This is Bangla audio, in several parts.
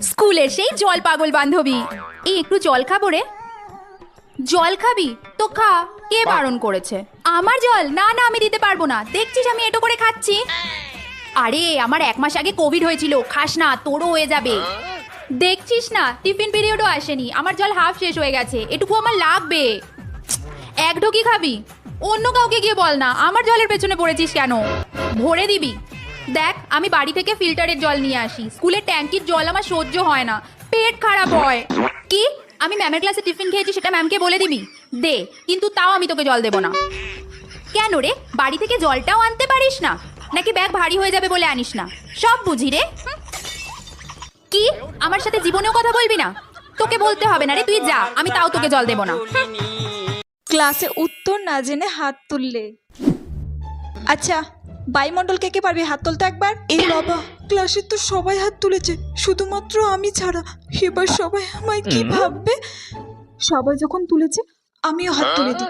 স্কুলের সেই জল পাগল বান্ধবী। এই একটু জল খাব রে। জল খাবি? তো খা। কে বারণ করেছে? আমার জল? না না আমি দিতে পারব না। দেখছিস আমি এটো করে খাচ্ছি। আরে আমার এক মাস আগে কোভিড হয়েছিল। খাস না তোরও হয়ে যাবে। দেখছিস না টিফিন পিরিয়ডও আসেনি। আমার জল হাফ শেষ হয়ে গেছে। এটুকু আমার লাগবে। এক ঢোকি খাবি। অন্য কাউকে গিয়ে বল না। আমার জলের পেছনে পড়েছিস কেন? ভরে দিবি। দেখ, আমি বাড়ি থেকে ফিল্টারের জল নিয়ে আসি। স্কুলের ট্যাঙ্কির জল আমার সহ্য হয় না। পেট খারাপ হয়। কি? আমি ম্যামের ক্লাসে টিফিন খেয়েছি, সেটা ম্যামকে বলে দিবি? দে, কিন্তু তাও আমি তোকে জল দেবো না। কেন রে? বাড়ি থেকে জলটাও আনতে পারিস না? নাকি ব্যাগ ভারী হয়ে যাবে বলে আনিস না? সব বুঝি রে। কি? আমার সাথে জীবনেও কথা বলবি না? তোকে বলতে হবে না রে, তুই যা, আমি তাও তোকে জল দেবো না। ক্লাসে উত্তর না জেনে হাত তুললে। আচ্ছা বায়ুমণ্ডল কে কে পারবি হাত তুলতে একবার? এই বাবা ক্লাসে তো সবাই হাত তুলেছে শুধুমাত্র আমি ছাড়া। এবার সবাই আমায় কি ভাববে? সবাই যখন তুলেছে আমিও হাত তুলে দিই।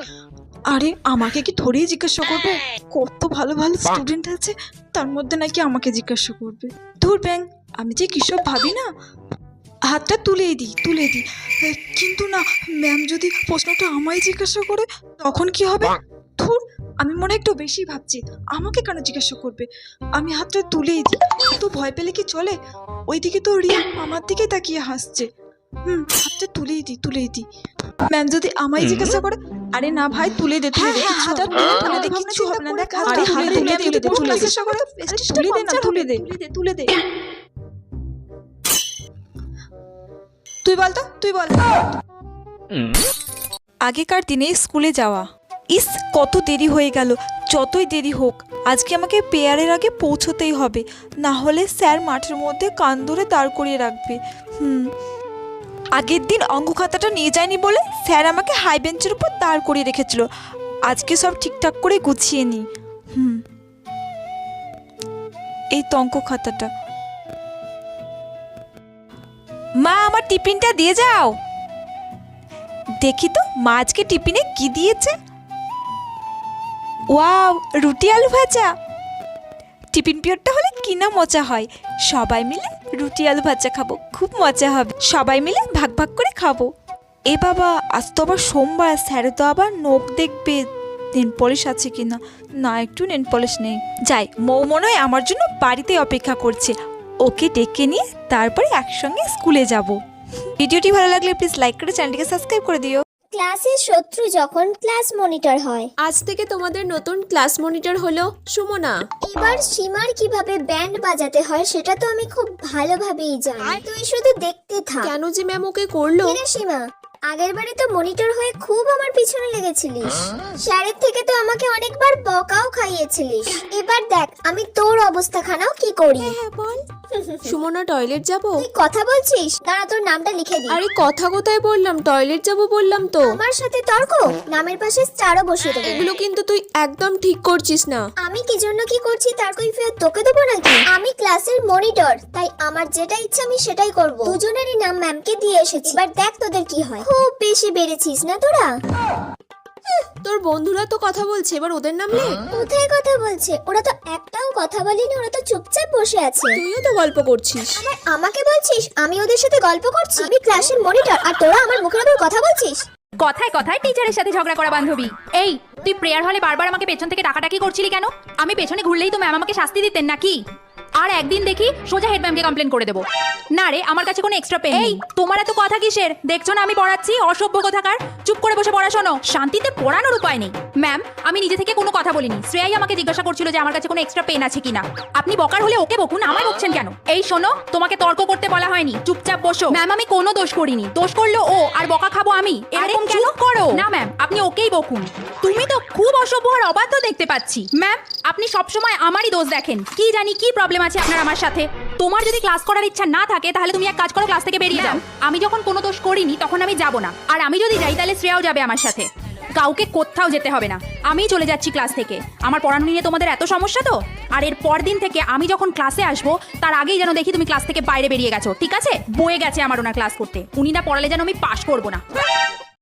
আরে আমাকে কি ধরেই জিজ্ঞাসা করবে? কত ভালো ভালো স্টুডেন্ট আছে তার মধ্যে নাকি আমাকে জিজ্ঞাসা করবে। ধুর ব্যাং আমি যে কিসব ভাবি না? হাতটা তুলেই দিই তুলে দিই। কিন্তু না ম্যাম যদি প্রশ্নটা আমায় জিজ্ঞাসা করে তখন কি হবে? আমি মনে একটু বেশি ভাবছি। আমাকে কেন জিজ্ঞাসা করবে? আমি হাতটা তুলেই দিই। তো ভয় পেলে কি চলে? ওইদিকে তো রিয়া আমার দিকে তাকিয়ে হাসছে। হুম হাতটা তুলেই দিই তুলেই দিই। ম্যাম যদি আমায় জিজ্ঞাসা করে আরে না ভাই তুলে দে তুলে দে হাতটা তুলে তুলে দে কিচ্ছু হবে না। দেখ হাতটা তুলে দে তুলে দে তুলে দে তুলে দে না তুলে দে তুলে দে তুলে দে। তুই বল তো তুই বল আগেকার দিনে স্কুলে যাওয়া। ইস, কত দেরি হয়ে গেল। যতই দেরি হোক, আজকে আমাকে পেয়ারের আগে পৌঁছতেই হবে। না হলে স্যার মাঠের মধ্যে কান ধরে দাঁড় করিয়ে রাখবে। হুম। আগের দিন অঙ্ক খাতাটা নিয়ে যায়নি বলে স্যার আমাকে হাই বেঞ্চের উপর দাঁড় করিয়ে রেখেছিল। আজকে সব ঠিকঠাক করে গুছিয়ে নিই। হুম। এই তো অঙ্ক খাতাটা মা, আমার টিফিনটা দিয়ে যাও। দেখি তো, মা আজকে টিফিনে কি দিয়েছে? ওয়াও, রুটি আলু ভাজা। টিফিন পিরিয়ডটা হলে কি না মজা হয়। সবাই মিলে রুটি আলু ভাজা খাব, খুব মজা হবে। সবাই মিলে ভাগ ভাগ করে খাব। এ বাবা, আজ তো আবার সোমবার, স্যার তো আবার নখ দেখবে। নেন পলিশ আছে কি না? না, একটু নেন পলিশ নেই। যাই মৌ মনে হয় আমার জন্য বাড়িতে অপেক্ষা করছে। ওকে ডেকে নিয়ে তারপরে একসঙ্গে স্কুলে যাব। ভিডিওটি ভালো লাগলে প্লিজ লাইক করে চ্যানেলটিকে সাবস্ক্রাইব করে দিও। ক্লাসের শত্রু যখন ক্লাস মনিটর হয়। আজ থেকে তোমাদের নতুন ক্লাস মনিটর হলো সুমনা। এবার সীমার কীভাবে ব্যান্ড বাজাতে হয় সেটা তো আমি খুব ভালোভাবেই জানি। তুই শুধু দেখতে থাক। কেন যে ম্যাম ওকে করল? কিরে সীমা? আগের বারে তো মনিটর হয়ে খুব আমার পিছনে লেগেছিলিস। স্যারের থেকে তো আমাকে অনেকবার বকাও খাইয়েছিলিস। এবার দেখ আমি তোর অবস্থা খানাও কি করি? হ্যাঁ বল। সুমনা টয়লেট যাব? তুই কথা বলছিস? দাঁড়া তোর নামটা লিখে দি আরে কথা কোথায় বললাম? টয়লেট যাব বললাম তো। আমার সাথে তর্ক? নামের পাশে স্টারও বসিয়ে দেবো। এগুলো কিন্তু তুই একদম ঠিক করছিস না। আমি কি জন্য কি করছি তার কৈফিয়ত তোকে দেবো নাকি? আমি ক্লাসের মনিটর তাই আমার যেটা ইচ্ছা আমি সেটাই করব। দুজনেরই নাম ম্যামকে দিয়ে এসেছি। এবার দেখ তোদের কি হয়। খুব বেশি বেড়েছিস না তোরা? তোর বন্ধুরা তো কথা বলছে এবার ওদের নাম লে কোথায় কথা বলছে? ওরা তো একটাও কথা বলেনি ওরা তো চুপচাপ বসে আছে। তুইও তো গল্প করছিস। আবার আমাকে বলছিস? আমি ওদের সাথে গল্প করছি? আমি ক্লাসের মনিটর আর তোরা আমার মুখের উপর কথা বলছিস? কথায় কথায় টিচারের সাথে ঝগড়া করা বান্ধবী। এই তুই প্রেয়ার হলে বারবার আমাকে পেছন থেকে ডাকাডাকি করছিলি কেন? আমি পেছনে ঘুরলেই তো ম্যাম আমাকে শাস্তি দিতেন নাকি? আর একদিন দেখি সোজা হেড ম্যামকে কমপ্লেন করে দেবো। না রে আমার কাছে কোনো এক্সট্রা পেন এই তোমার এত কথা কিসের? দেখছ না আমি পড়াচ্ছি? অসভ্য কথাকার? চুপ করে বসে পড়াশোনো শান্তিতে পড়ানোর উপায় নেই। ম্যাম আমি নিজে থেকে কোনো কথা বলিনি। শ্রেয়াই আমাকে জিজ্ঞাসা করছিল যে আমার কাছে কোনো এক্সট্রা পেন আছে কিনা। আপনি বকার হলে ওকে বকুন আমায় বকছেন কেন? এই শোনো তোমাকে তর্ক করতে বলা হয়নি। চুপচাপ বসো। ম্যাম আমি কোনো দোষ করিনি। দোষ করল ও আর বকা খাব আমি? এরকম চুপ করো। না ম্যাম আপনি ওকেই বকুন। তুমি তো খুব অসভ্য আর অবাধ্য দেখতে পাচ্ছি। ম্যাম আপনি সবসময় আমারই দোষ দেখেন। কি জানি কি প্রবলেম আছে আপনার আমার সাথে। তোমার যদি ক্লাস করার ইচ্ছা না থাকে তাহলে তুমি এক কাজ করো ক্লাস থেকে বেরিয়ে যাও। আমি যখন কোনো দোষ করিনি তখন আমি যাব না। আর আমি যদি যাই তাহলে শ্রেয়াও যাবে আমার সাথে। কাউকে কোথাও যেতে হবে না। আমিই চলে যাচ্ছি ক্লাস থেকে। আমার পড়ানো নিয়ে তোমাদের এত সমস্যা তো? আর এর পর দিন থেকে আমি যখন ক্লাসে আসব তার আগেই যেন দেখি তুমি ক্লাস থেকে বাইরে বেরিয়ে গেছো। ঠিক আছে? বয়ে গেছে আমার ওনার ক্লাস করতে। উনি না পড়ালে যেন আমি পাশ করব না।